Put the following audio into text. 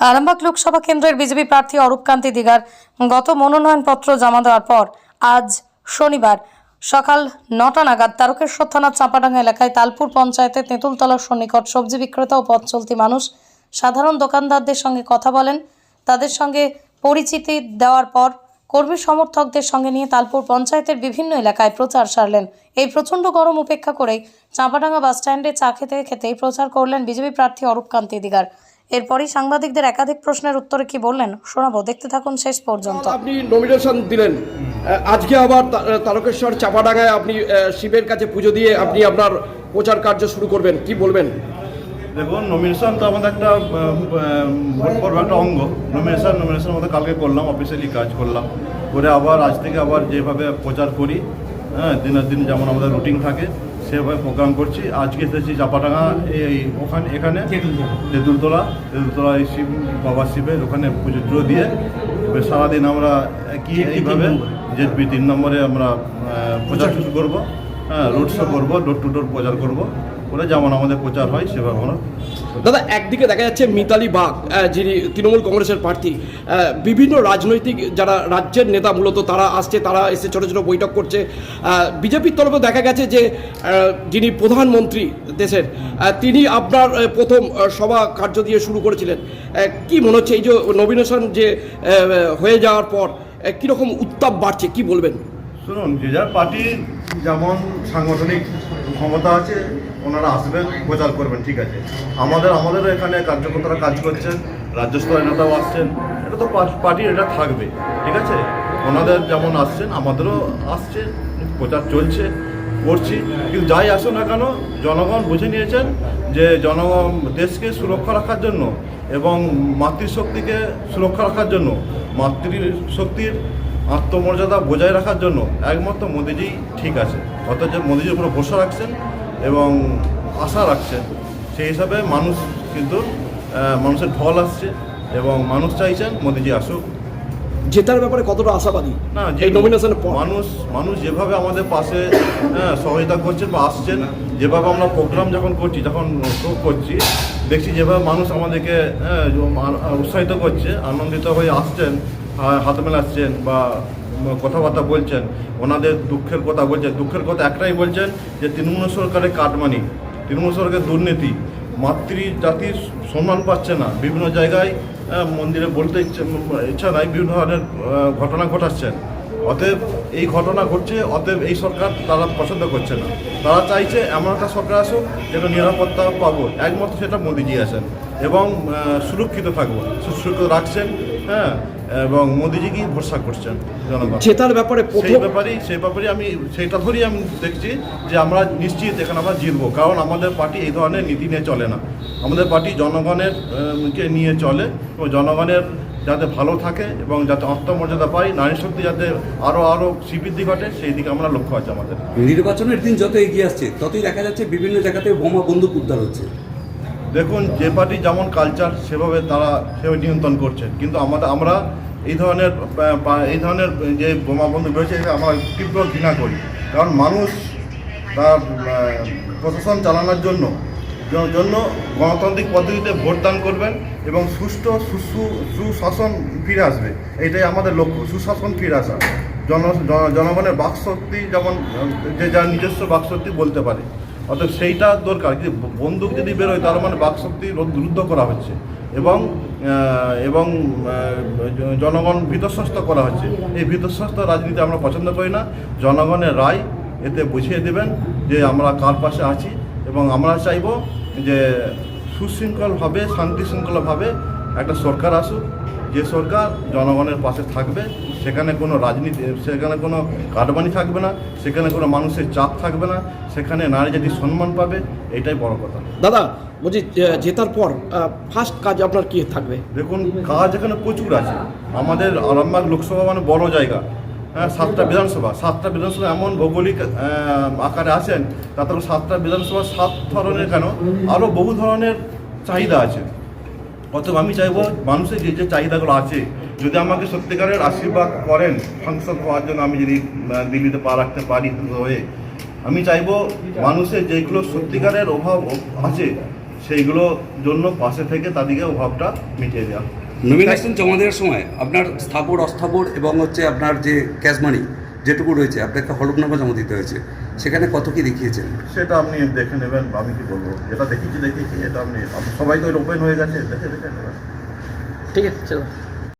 আরামবাগ লোকসভা কেন্দ্রের বিজেপি প্রার্থী অরূপকান্তি দিগার গত মনোনয়নপত্র জমা দেওয়ার পর আজ শনিবার সকাল নটা নাগাদ তারকেশ্বর থানার চাঁপাডাঙ্গা এলাকায় তালপুর পঞ্চায়েতের তেঁতুলতলার সন্নিকট সবজি বিক্রেতা ও পথ চলতি মানুষ সাধারণ দোকানদারদের সঙ্গে কথা বলেন। তাদের সঙ্গে পরিচিতি দেওয়ার পর কর্মী সমর্থকদের সঙ্গে নিয়ে তালপুর পঞ্চায়েতের বিভিন্ন এলাকায় প্রচার সারলেন। এই প্রচণ্ড গরম উপেক্ষা করেই চাঁপাডাঙ্গা বাসস্ট্যান্ডে চা খেতে খেতেই প্রচার করলেন বিজেপি প্রার্থী অরূপকান্তি দিগার। এরপরই সাংবাদিকদের একাধিক প্রশ্নের উত্তরে কি বললেন শোনাবো। দেখতে থাকুন শেষ পর্যন্ত। আপনি নমিনেশন দিলেন। আজকে আবার তারকেশ্বর চাপাডাঙ্গায় আপনি শিবের কাছে পুজো দিয়ে আপনি আপনার প্রচার কার্য শুরু করবেন। কি বলবেন? দেখুন নমিনেশন তো আমাদের একটা ভোট পর্ব একটা অঙ্গ। নমিনেশন নমিনেশন মধ্যে কালকে করলাম অফিসিয়ালি কাজ করলাম। করে আবার আজ থেকে আবার যেভাবে প্রচার করি হ্যাঁ দিনের দিন যেমন আমাদের রুটিন থাকে সেভাবে প্রোগ্রাম করছি। আজকে এসেছি চাপাডাঙ্গা এই ওখানে এখানে। তেঁতুলতলা। তেঁতুলতলা এই শিব বাবা শিবের ওখানে পুজো দিয়ে। সারাদিন আমরা কি এইভাবে জেডপি তিন নম্বরে আমরা পূজা প্রচার শুরু করব। হ্যাঁ রোড শো করব ডোর টু ডোর প্রচার করব। করে যেমন আমাদের প্রচার হয় সেভাবে আমরা দাদা একদিকে দেখা যাচ্ছে মিতালি বাগ যিনি তৃণমূল কংগ্রেসের প্রার্থী বিভিন্ন রাজনৈতিক যারা রাজ্যের নেতা মূলত তারা আসছে তারা এসে ছোট ছোট বৈঠক করছে। বিজেপির তরফে দেখা গেছে যে যিনি প্রধানমন্ত্রী দেশের তিনি আপনার প্রথম সভা কার্য দিয়ে শুরু করেছিলেন। কি মনে হচ্ছে এই যে নমিনেশন যে হয়ে যাওয়ার পর কীরকম উত্তাপ বাড়ছে কি বলবেন? শুনুন যে যার পার্টি যেমন সাংগঠনিক ক্ষমতা আছে, ওনারা আসবেন, প্রচার করবেন, ঠিক আছে। আমাদের আমাদেরও এখানে কার্যকর্তারা কাজ করছেন, রাজ্য স্তরের নেতাও আসছেন, এটা তো পার্টির এটা থাকবে, ঠিক আছে? ওনাদের যেমন আসছেন, আমাদেরও আসছে, প্রচার চলছে, করছি। কিন্তু যাই আসুন না কেন, জনগণ বুঝে নিয়েছেন যে জনগণ দেশকে সুরক্ষা রাখার জন্য এবং মাতৃশক্তিকে সুরক্ষা রাখার জন্য, মাতৃশক্তির আত্মমর্যাদা বজায় রাখার জন্য একমাত্র মোদিজি ঠিক আছে অথচ মোদিজির উপরে ভরসা রাখছেন এবং আশা রাখছেন সেই হিসাবে মানুষ কিন্তু মানুষের ঢল আসছে এবং মানুষ চাইছেন মোদিজি আসুক। জেতার ব্যাপারে কতটা আশাবাদী? না যে পর। মানুষ মানুষ যেভাবে আমাদের পাশে হ্যাঁ, সহায়তা করছেন বা আসছেন যেভাবে আমরা প্রোগ্রাম যখন করছি যখন শো করছি দেখছি যেভাবে মানুষ আমাদেরকে হ্যাঁ, উৎসাহিত করছে আনন্দিত হয়ে আসছেন হাত মেলাচ্ছেন বা কথাবার্তা বলছেন, ওনাদের দুঃখের কথা বলছেন। দুঃখের কথা একটাই বলছেন যে তৃণমূল সরকারের কাটমানি, তৃণমূল সরকারের দুর্নীতি মাতৃ জাতির সম্মান পাচ্ছে না। বিভিন্ন জায়গায় মন্দিরে বলতে ইচ্ছে, ইচ্ছা নাই, বিভিন্ন ধরনের ঘটনা ঘটাচ্ছেন। অতএব এই ঘটনা ঘটছে অতএব এই সরকার তারা পছন্দ করছে না। তারা চাইছে এমন একটা সরকার আসুক যেটা নিরাপত্তা পাবো। একমাত্র সেটা মোদিজি আছেন এবং সুরক্ষিত থাকব সুরক্ষিত রাখছেন হ্যাঁ এবং মোদিজিকেই ভরসা করছেন জনগণ। জেতার ব্যাপারে সেই ব্যাপারেই সেই ব্যাপারে আমি সেইটা ধরেই আমি দেখছি যে আমরা নিশ্চিত এখানে আমরা জিতবো। কারণ আমাদের পার্টি এই ধরনের নীতি নিয়ে চলে না। আমাদের পার্টি জনগণের কে নিয়ে চলে এবং জনগণের যাতে ভালো থাকে এবং যাতে আত্মমর্যাদা পায় নারী শক্তি যাতে আরও আরও শ্রীবৃদ্ধি ঘটে সেই দিকে আমরা লক্ষ্য আছে আমাদের। নির্বাচনের দিন যত এগিয়ে আসছে ততই দেখা যাচ্ছে বিভিন্ন জায়গাতে বোমা বন্দুক উদ্ধার হচ্ছে। দেখুন যে পার্টি যেমন কালচার সেভাবে তারা সেভাবে নিয়ন্ত্রণ করছে। কিন্তু আমাদের আমরা এই ধরনের এই ধরনের যে বোমা বন্ধু রয়েছে আমরা তীব্র ঘৃণা করি। কারণ মানুষ তার প্রশাসন চালানোর জন্য জন্য গণতান্ত্রিক পদ্ধতিতে ভোটদান করবেন এবং সুষ্ঠু সুসু সুশাসন ফিরে আসবে। এটাই আমাদের লক্ষ্য, সুশাসন ফিরে আসা। জন জন- জনগণের বাকশক্তি যেমন, যে যার নিজস্ব বাকশক্তি বলতে পারে, অর্থাৎ সেইটা দরকার। কিন্তু বন্দুক যদি বেরোয়, তার মানে বাকশক্তি রুদ্ধ করা হচ্ছে এবং এবং জনগণ ভীতস্বস্ত করা হচ্ছে। এই ভীতস্বস্ত রাজনীতি আমরা পছন্দ করি না। জনগণের রায় এতে বুঝিয়ে দেবেন যে আমরা কার পাশে আছি এবং আমরা চাইব যে সুশৃঙ্খলভাবে শান্তি শৃঙ্খলাভাবে একটা সরকার আসুক। যে সরকার জনগণের পাশে থাকবে সেখানে কোনো রাজনীতি সেখানে কোনো কাটবানি থাকবে না সেখানে কোনো মানুষের চাপ থাকবে না সেখানে নারী জাতি সম্মান পাবে এটাই বড় কথা। দাদা বলছি জেতার পর ফার্স্ট কাজ আপনার কি থাকবে? দেখুন কাজ এখানে প্রচুর আছে। আমাদের আরামবাগ লোকসভা মানে বড় জায়গা। সাতটা বিধানসভা সাতটা বিধানসভা এমন ভৌগোলিক আকারে আছেন তাতে সাতটা বিধানসভা সাত ধরনের কেন? আরও বহু ধরনের চাহিদা আছে। অতএব আমি চাইব মানুষের যে যে চাহিদাগুলো আছে, যদি আমাকে সত্যিকারের আশীর্বাদ করেন, সাংসদ হওয়ার জন্য আমি যদি দিল্লিতে পা রাখতে পারি হয়ে, আমি চাইব মানুষের যেগুলো সত্যিকারের অভাব আছে, সেইগুলো জন্য পাশে থেকে তাদেরকে অভাবটা মিটিয়ে দেওয়া। নমিনেশন জমা দেওয়ার সময় আপনার স্থাবর অস্থাবর এবং হচ্ছে আপনার যে ক্যাশ মানি যেটুকু রয়েছে আপনাকে হলফনামা জমা দিতে হয়েছে সেখানে কত কি দেখিয়েছেন? সেটা আপনি দেখে নেবেন আমি কি বলব? যেটা দেখেছি দেখেছি এটা আপনি আপনি সবাই তো ওপেন হয়ে গেছে দেখে দেখে নেবেন। ঠিক আছে চলো।